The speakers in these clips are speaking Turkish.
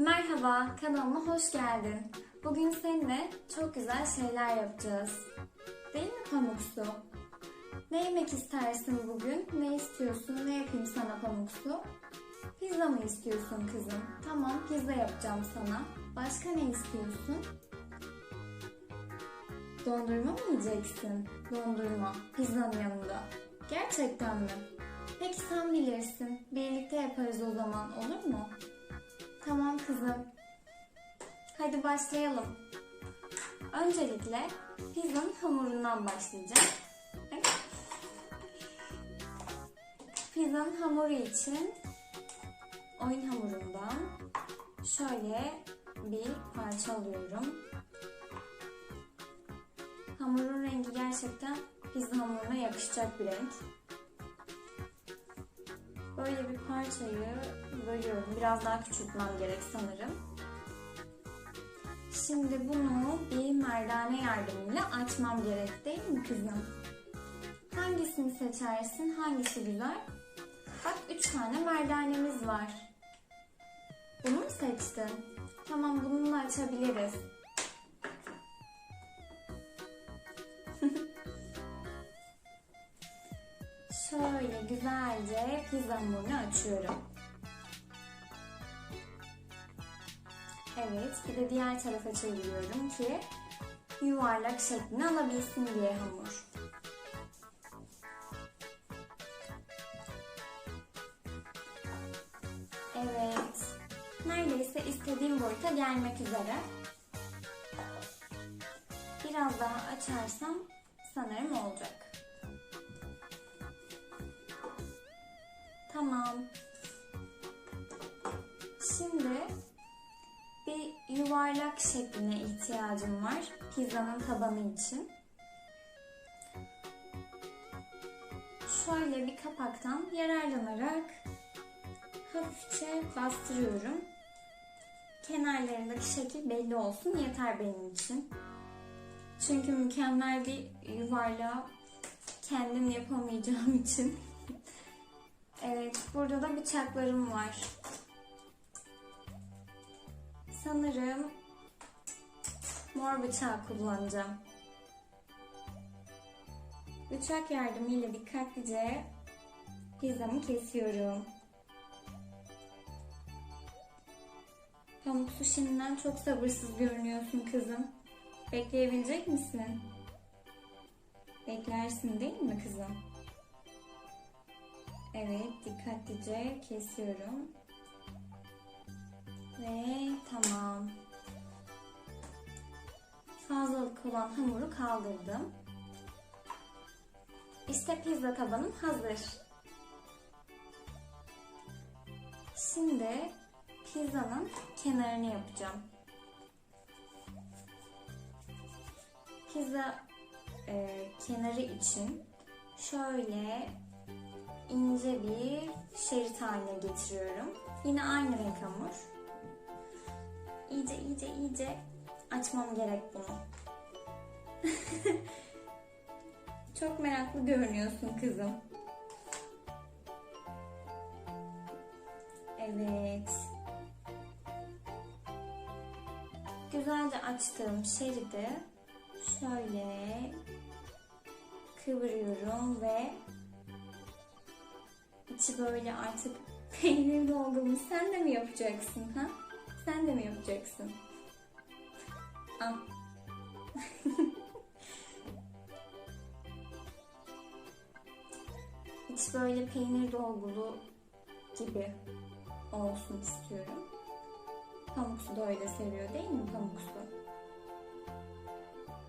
Merhaba, kanalıma hoş geldin. Bugün seninle çok güzel şeyler yapacağız. Değil mi Pamuksu? Ne yemek istersin bugün? Ne istiyorsun? Ne yapayım sana Pamuksu? Pizza mı istiyorsun kızım? Tamam, pizza yapacağım sana. Başka ne istiyorsun? Dondurma mı yiyeceksin? Dondurma, pizzanın yanında. Gerçekten mi? Peki sen bilirsin. Birlikte yaparız o zaman, olur mu? Hadi başlayalım. Öncelikle pizzanın hamurundan başlayacağım. Ay. Pizzanın hamuru için oyun hamurundan şöyle bir parça alıyorum. Hamurun rengi gerçekten pizza hamuruna yakışacak bir renk. Böyle bir parçayı bölüyorum. Biraz daha küçültmem gerek sanırım. Şimdi bunu bir merdane yardımıyla açmam gerek değil mi kızım? Hangisini seçersin? Hangisi güzel? Bak üç tane merdanemiz var. Bunu mu seçtin? Tamam bununla açabiliriz. Şöyle güzelce pizza hamurunu açıyorum. Evet, bir de diğer tarafa çeviriyorum ki yuvarlak şeklini alabilsin diye hamur. Evet, neredeyse istediğim boyuta gelmek üzere. Biraz daha açarsam sanırım olacak. Tamam. Şimdi yuvarlak şekline ihtiyacım var pizzanın tabanı için. Şöyle bir kapaktan yararlanarak hafifçe bastırıyorum. Kenarlarındaki şekil belli olsun yeter benim için. Çünkü mükemmel bir yuvarlağı kendim yapamayacağım için Evet, burada da bıçaklarım var. Sanırım mor bıçağı kullanacağım. Bıçak yardımıyla dikkatlice pizzamı kesiyorum. Pamuk şimdiden çok sabırsız görünüyorsun kızım. Bekleyebilecek misin? Beklersin değil mi kızım? Evet, dikkatlice kesiyorum. Ve tamam. Fazlalık olan hamuru kaldırdım. İşte pizza tabanım hazır. Şimdi pizzanın kenarını yapacağım. Pizza e, kenarı için şöyle ince bir şerit haline getiriyorum. Yine aynı renk hamur. İyice iyice iyice açmam gerek bunu. Çok meraklı görünüyorsun kızım. Evet. Güzelce açtığım şeridi şöyle kıvırıyorum ve içi böyle artık peynir dolgumuş. Sen de mi yapacaksın ha? Sen de mi yapacaksın? Al. İç böyle peynir dolgulu gibi olsun istiyorum. Pamuksu da öyle seviyor değil mi Pamuksu?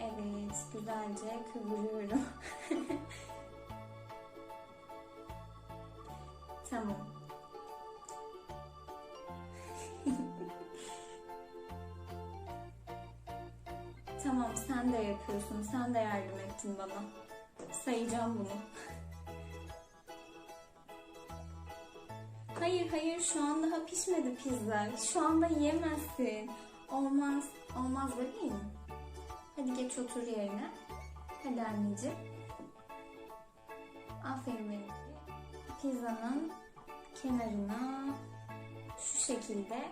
Evet, güzelce kıvırıyorum. Tamam. Sen de yapıyorsun. Sen de yardım ettin bana. Sayacağım bunu. Hayır hayır şu an daha pişmedi pizza. Şu anda yiyemezsin. Olmaz. Olmaz bebeğim. Hadi geç otur yerine. Hadi anneciğim. Aferin benim. Pizzanın kenarına şu şekilde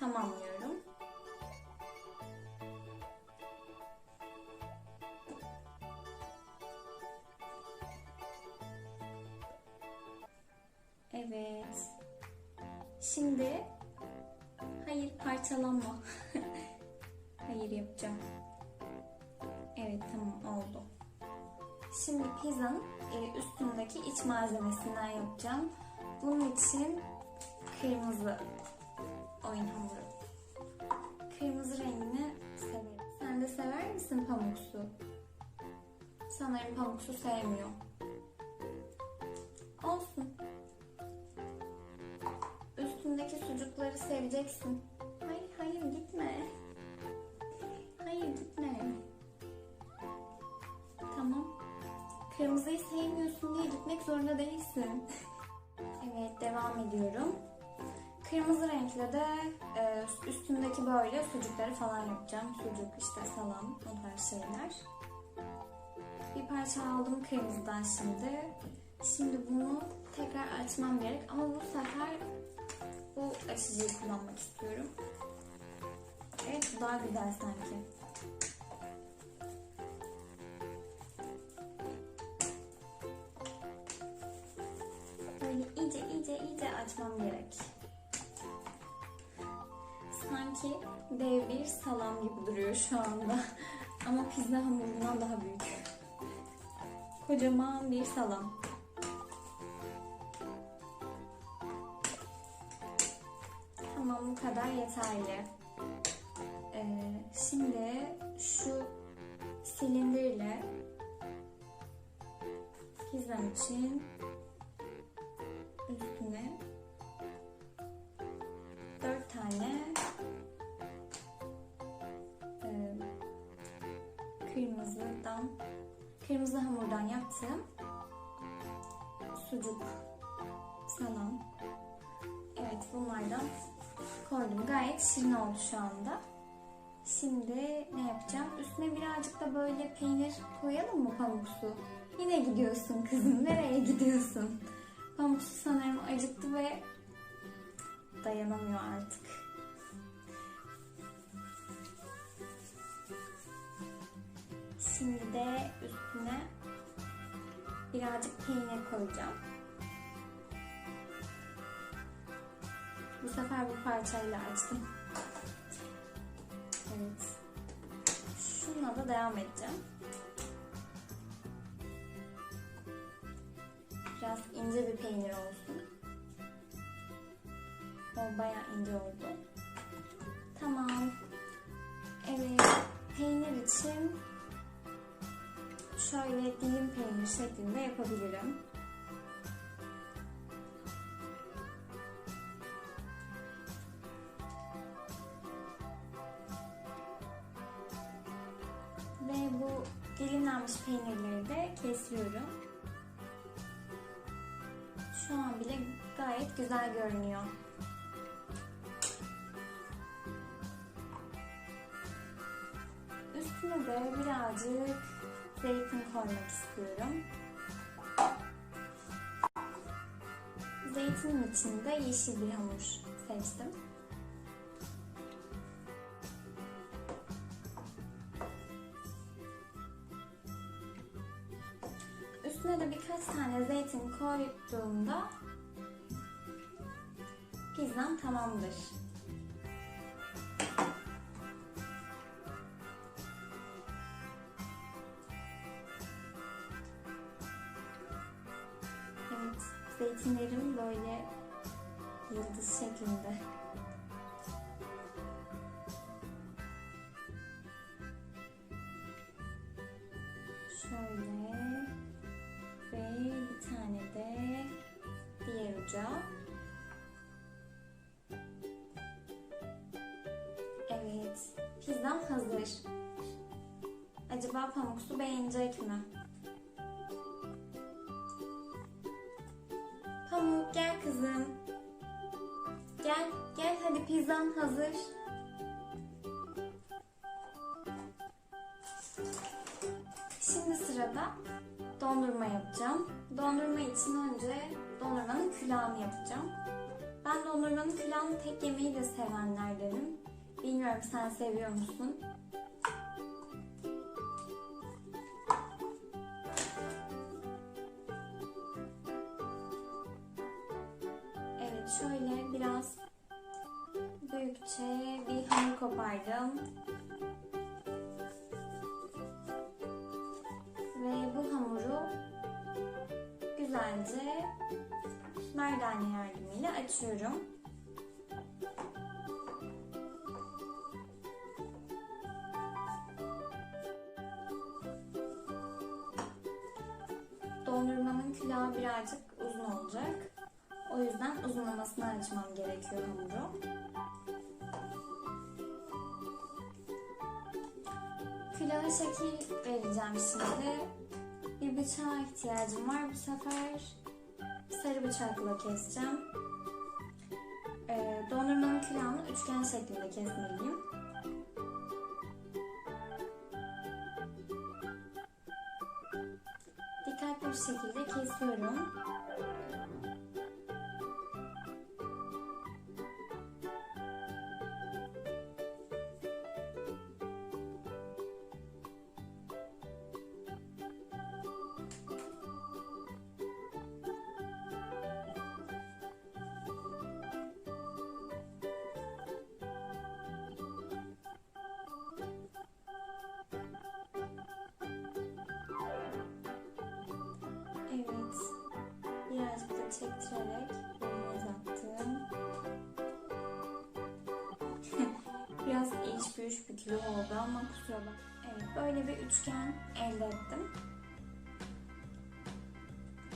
tamamlıyorum. Evet. Şimdi hayır parçalanma. hayır yapacağım. Evet tamam oldu. Şimdi pizzanın e, üstündeki iç malzemesinden yapacağım. Bunun için kırmızı oyun hamuru. Kırmızı rengini severim. Sen de sever misin pamuksu? Sanırım pamuksu sevmiyor. Olsun. Sucukları seveceksin. Hayır hayır gitme. Hayır gitme. Tamam. Kırmızıyı sevmiyorsun diye gitmek zorunda değilsin. evet devam ediyorum. Kırmızı renkle de e, üstündeki böyle sucukları falan yapacağım. Sucuk işte salam o tarz şeyler. Bir parça aldım kırmızıdan şimdi. Şimdi bunu tekrar açmam gerek ama bu sefer bu açıcıyı kullanmak istiyorum. Evet bu daha güzel sanki. Böyle iyice iyice iyice açmam gerek. Sanki dev bir salam gibi duruyor şu anda. Ama pizza hamurundan daha büyük. Kocaman bir salam. Kadar yeterli. Ee, şimdi şu silindirle pizzam için üstüne dört tane e, kırmızıdan kırmızı hamurdan yaptığım sucuk salam evet bunlardan koydum. Gayet şirin oldu şu anda. Şimdi ne yapacağım? Üstüne birazcık da böyle peynir koyalım mı pamuksu yine gidiyorsun kızım. Nereye gidiyorsun? Pamuksu sanırım acıktı ve dayanamıyor artık. Şimdi de üstüne birazcık peynir koyacağım. Bu sefer bu parçayla açtım. Evet. Şununla da devam edeceğim. Biraz ince bir peynir olsun. O bayağı ince oldu. Tamam. Evet. Peynir için şöyle dilim peynir şeklinde yapabilirim. Peynirleri de kesiyorum. Şu an bile gayet güzel görünüyor. Üstüne de birazcık zeytin koymak istiyorum. Zeytinin içinde yeşil bir hamur seçtim. Üstüne de birkaç tane zeytin koyduğumda pizzam tamamdır. Evet, zeytinlerim böyle yıldız şeklinde. Şöyle tane de diğer uca. Evet, pizzam hazır. Acaba pamuksu beğenecek mi? Pamuk gel kızım. Gel, gel hadi pizzan hazır. Şimdi sırada dondurma yapacağım. Dondurma için önce dondurmanın külahını yapacağım. Ben dondurmanın falan tek yemeği de sevenlerdenim. Bilmiyorum sen seviyor musun? Evet şöyle biraz büyükçe bir hamur kopardım. Merdane yardımıyla açıyorum. Dondurmanın külahı birazcık uzun olacak. O yüzden uzunlamasını açmam gerekiyor hamuru. Külaha şekil vereceğim şimdi. Bir bıçağa ihtiyacım var. Bu sefer sarı bıçakla keseceğim. Ee, dondurmanın külahını üçgen şeklinde kesmeliyim. Dikkatli bir şekilde kesiyorum. Çektirerek elimi uzattım. Biraz iç bir kilo oldu ama kusura bak. Evet böyle bir üçgen elde ettim.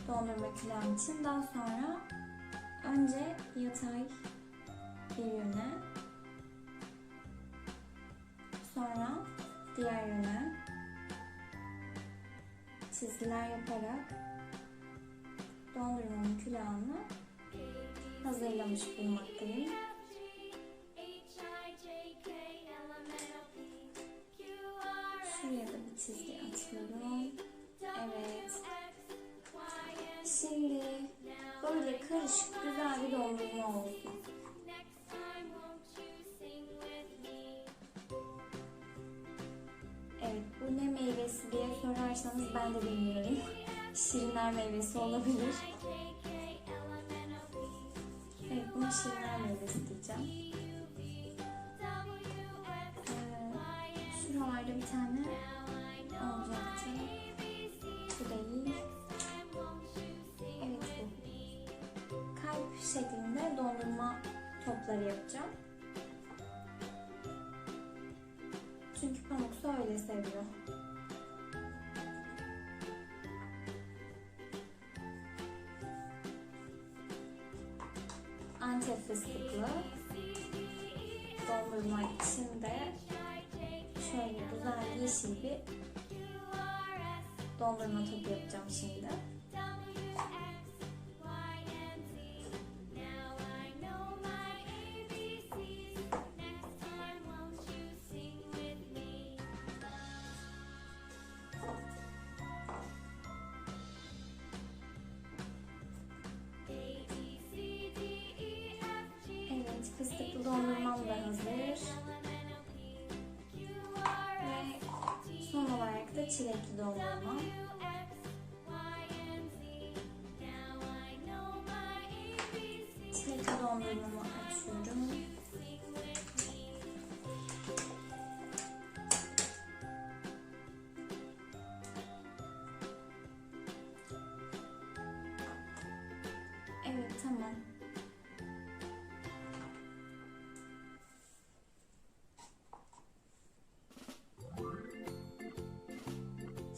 Dondurma külahım için. Daha sonra önce yatay bir yöne sonra diğer yöne çizgiler yaparak dondurmanın külahını hazırlamış bulunmaktayım. Şuraya da bir çizgi atıyorum. Evet. Şimdi böyle karışık güzel bir dondurma oldu. Evet bu ne meyvesi diye sorarsanız ben de bilmiyorum. Şirinler meyvesi olabilir. Evet buna şirinler meyvesi diyeceğim. Ee, şuralarda bir tane olacaktı. Bu değil. Evet bu. Kalp şeklinde dondurma topları yapacağım. Çünkü Pamuksu öyle seviyor. Fıstıklı dondurma içinde şöyle güzel yeşil bir dondurma topu yapacağım şimdi. Da çilekli dondurma. Çilekli dondurmamı açıyorum.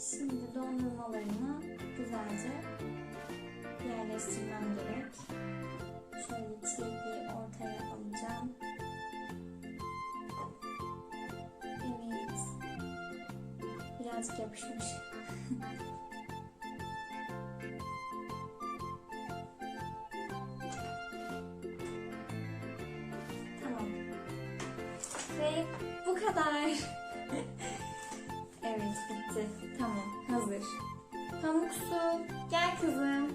Şimdi dondurmalarımı güzelce yerleştirmem gerek. Şöyle çilekliği ortaya alacağım. Evet. Birazcık yapışmış. tamam. Ve bu kadar. Pamuk su gel kızım.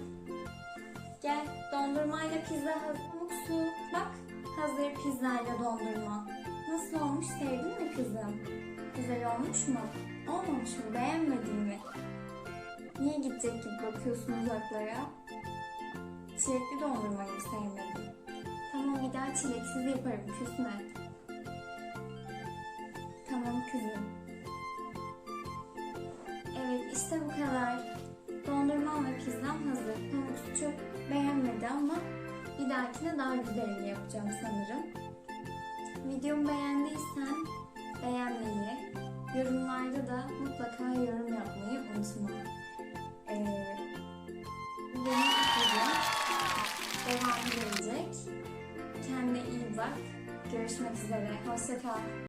Gel dondurmayla pizza hazır. Pamuk Pamuk su. Bak hazır pizzayla dondurma. Nasıl olmuş sevdin mi kızım? Güzel olmuş mu? Olmamış mı? Beğenmedin mi? Niye gidecek gibi bakıyorsun uzaklara? Çilekli dondurmayı mı sevmedin? Tamam bir daha çileksiz yaparım küsme. Tamam kızım. Evet işte bu kadar. Dondurmam ve pizzam hazır. Pamuk su çok beğenmedi ama bir dahakine daha güzelini yapacağım sanırım. Videomu beğendiysen beğenmeyi, yorumlarda da mutlaka yorum yapmayı unutma. Ee. Devamı gelecek. Kendine iyi bak. Görüşmek üzere. Hoşça kal.